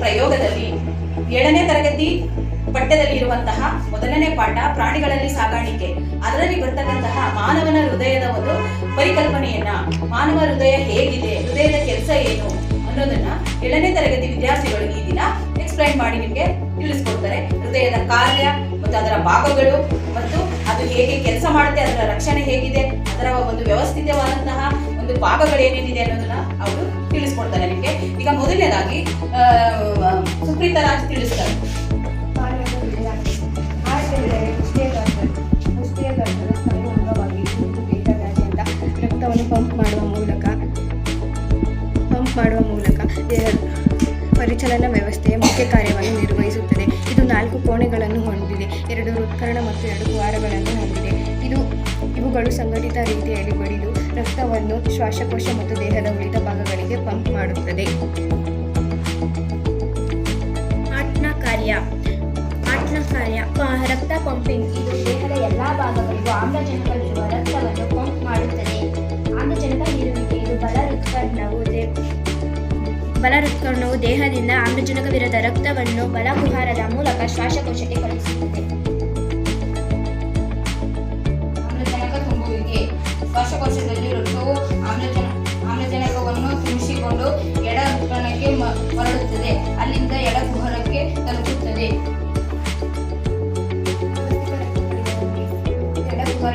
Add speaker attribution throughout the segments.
Speaker 1: ಪ್ರಯೋಗದಲ್ಲಿ ಏಳನೇ ತರಗತಿ ಪಠ್ಯದಲ್ಲಿ ಇರುವಂತಹ ಮೊದಲನೇ ಪಾಠ ಪ್ರಾಣಿಗಳಲ್ಲಿ ಸಾಗಾಣಿಕೆ ಅದರಲ್ಲಿ ಬರ್ತಕ್ಕಂತಹ ಮಾನವನ ಹೃದಯದ ಒಂದು ಪರಿಕಲ್ಪನೆಯನ್ನ, ಮಾನವ ಹೃದಯ ಹೇಗಿದೆ, ಹೃದಯದ ಕೆಲಸ ಏನು ಅನ್ನೋದನ್ನ ಏಳನೇ ತರಗತಿ ವಿದ್ಯಾರ್ಥಿಗಳು ಈ ದಿನ ಎಕ್ಸ್ಪ್ಲೈನ್ ಮಾಡಿ ನಿಮಗೆ ತಿಳಿಸ್ಕೊಡ್ತಾರೆ. ಹೃದಯದ ಕಾರ್ಯ ಮತ್ತು ಅದರ ಭಾಗಗಳು ಮತ್ತು ಅದು ಹೇಗೆ ಕೆಲಸ ಮಾಡುತ್ತೆ, ಅದರ ರಕ್ಷಣೆ ಹೇಗಿದೆ, ಅದರ ಒಂದು ವ್ಯವಸ್ಥಿತವಾದಂತಹ ಒಂದು ಭಾಗಗಳೇನೇನಿದೆ ಅನ್ನೋದನ್ನ ಅವರು ರಾಜ್ ತಿಳಿಸ್ತಾರೆ.
Speaker 2: ರಕ್ತವನ್ನು ಪಂಪ್ ಮಾಡುವ ಮೂಲಕ ಪಂಪ್ ಮಾಡುವ ಮೂಲಕ ಪರಿಚಲನಾ ವ್ಯವಸ್ಥೆಯ ಮುಖ್ಯ ಕಾರ್ಯವನ್ನು ನಿರ್ವಹಿಸುತ್ತದೆ. ಇದು ನಾಲ್ಕು ಕೋಣೆಗಳನ್ನು ಹೊಂದಿದೆ. ಎರಡು ಹೃತ್ಕರಣ ಮತ್ತು ಎರಡು ದ್ವಾರಗಳನ್ನು ಹೊಂದಿದೆ. ಇದು ಇವುಗಳು ಸಂಘಟಿತ ರೀತಿಯಲ್ಲಿ ಬಡಿದು ರಕ್ತವನ್ನು ಶ್ವಾಸಕೋಶ ಮತ್ತು ದೇಹದ ಉಳಿದ ಭಾಗಗಳಿಗೆ ಪಂಪ್ ಮಾಡುತ್ತದೆ.
Speaker 3: ಕಾರ್ಯ ಆತ್ಮ ಕಾರ್ಯ ರಕ್ತ ಪಂಪಿಂಗ್ ಇದು ದೇಹದ ಎಲ್ಲಾ ಭಾಗಗಳಿಗೂ ಆಮ್ಲಜನಕವಿರುವ ರಕ್ತವನ್ನು ಪಂಪ್ ಮಾಡುತ್ತದೆ. ಆಮ್ಲಜನಕ ಇರುವಿಕೆ ಇದು ಬಲ ಹೃತ್ಕರ್ಣವು ಬಲ ಹೃತ್ಕರ್ಣವು ದೇಹದಿಂದ ಆಮ್ಲಜನಕವಿರದ ರಕ್ತವನ್ನು ಬಲ ಕುಹಾರದ ಮೂಲಕ ಶ್ವಾಸಕೋಶಕ್ಕೆ ಕಳುಹಿಸುತ್ತದೆ.
Speaker 1: ಆಮ್ಲಜನಕ ತುಂಬುವಿಕೆ ಶ್ವಾಸಕೋಶದಲ್ಲಿ ರಕ್ತವು ಆಮ್ಲಜನ, ಆಮ್ಲಜನಕವನ್ನು ತುಂಬಿಸಿಕೊಂಡು ಎಡ ಹೃತ್ಕರ್ಣಕ್ಕೆ ಮರಳುತ್ತದೆ.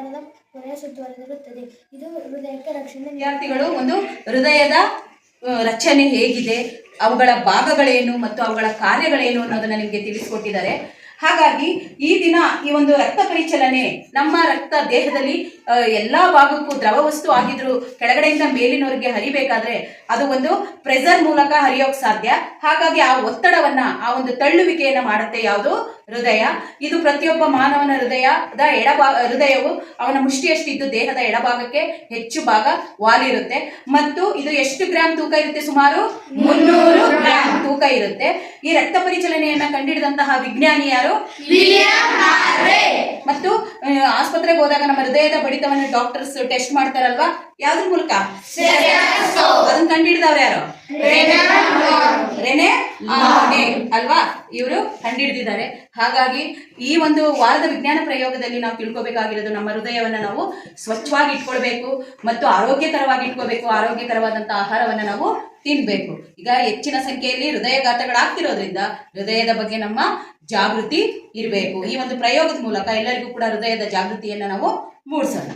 Speaker 3: ಪದರದ ಹೊರೆಯ ಸುತ್ತುವರೆದಿರುತ್ತದೆ ಇದು ಹೃದಯಕ್ಕೆ ರಕ್ಷಣೆ.
Speaker 1: ವಿದ್ಯಾರ್ಥಿಗಳು, ಒಂದು ಹೃದಯದ ರಚನೆ ಹೇಗಿದೆ? ಅವುಗಳ ಭಾಗಗಳೇನು ಮತ್ತು ಅವುಗಳ ಕಾರ್ಯಗಳೇನು ಅನ್ನೋದನ್ನ ನಿಮಗೆ ತಿಳಿಸ್ಕೊಟ್ಟಿದ್ದಾರೆ. ಹಾಗಾಗಿ ಈ ದಿನ ಈ ಒಂದು ರಕ್ತ ಪರಿಚಲನೆ ನಮ್ಮ ರಕ್ತ ದೇಹದಲ್ಲಿ ಎಲ್ಲ ಭಾಗಕ್ಕೂ ದ್ರವ ವಸ್ತು ಆಗಿದ್ರು ಕೆಳಗಡೆಯಿಂದ ಮೇಲಿನವರಿಗೆ ಹರಿಬೇಕಾದ್ರೆ ಅದು ಒಂದು ಪ್ರೆಸರ್ ಮೂಲಕ ಹರಿಯೋಕ್ ಸಾಧ್ಯ. ಹಾಗಾಗಿ ಆ ಒತ್ತಡವನ್ನ, ಆ ಒಂದು ತಳ್ಳುವಿಕೆಯನ್ನ ಮಾಡುತ್ತೆ ಯಾವುದು? ಹೃದಯ. ಇದು ಪ್ರತಿಯೊಬ್ಬ ಮಾನವನ ಹೃದಯದ ಎಡಭಾಗ, ಹೃದಯವು ಅವನ ಮುಷ್ಟಿಯಷ್ಟಿದ್ದು ದೇಹದ ಎಡಭಾಗಕ್ಕೆ ಹೆಚ್ಚು ಭಾಗ ವಾಲಿರುತ್ತೆ. ಮತ್ತು ಇದು ಎಷ್ಟು ಗ್ರಾಮ್ ತೂಕ ಇರುತ್ತೆ ಸುಮಾರು? ಮುನ್ನೂರು ತೂಕ ಇರುತ್ತೆ. ಈ ರಕ್ತ ಪರಿಚಲನೆಯನ್ನ ಕಂಡಿಡಿದಂತಹ ವಿಜ್ಞಾನಿ ಯಾರು? ಮತ್ತು ಆಸ್ಪತ್ರೆಗೆ ಹೋದಾಗ ನಮ್ಮ ಹೃದಯದ ಬಡಿತವನ್ನು ಡಾಕ್ಟರ್ಸ್ ಟೆಸ್ಟ್ ಮಾಡ್ತಾರಲ್ವಾ? ಯಾವ್ದ್ರ ಮೂಲಕ? ಅದನ್ನ ಕಂಡಿಡಿದವ್ರು ಯಾರು? ರೆನೆ ಅಲ್ವಾ? ಇವರು ಕಂಡಿಡಿದಿದ್ದಾರೆ. ಹಾಗಾಗಿ ಈ ಒಂದು ವಾರದ ವಿಜ್ಞಾನ ಪ್ರಯೋಗದಲ್ಲಿ ನಾವು ತಿಳ್ಕೊಬೇಕಾಗಿರೋದು ನಮ್ಮ ಹೃದಯವನ್ನ ನಾವು ಸ್ವಚ್ಛವಾಗಿ ಇಟ್ಕೊಳ್ಬೇಕು ಮತ್ತು ಆರೋಗ್ಯಕರವಾಗಿ ಇಟ್ಕೋಬೇಕು ಆರೋಗ್ಯಕರವಾದಂತಹ ಆಹಾರವನ್ನ ನಾವು ತಿನ್ಬೇಕು. ಈಗ ಹೆಚ್ಚಿನ ಸಂಖ್ಯೆಯಲ್ಲಿ ಹೃದಯಘಾತಗಳಾಗ್ತಿರೋದ್ರಿಂದ ಹೃದಯದ ಬಗ್ಗೆ ನಮ್ಮ ಜಾಗೃತಿ ಇರಬೇಕು. ಈ ಒಂದು ಪ್ರಯೋಗದ ಮೂಲಕ ಎಲ್ಲರಿಗೂ ಕೂಡ ಹೃದಯದ ಜಾಗೃತಿಯನ್ನು ನಾವು ಮೂಡಿಸೋಣ.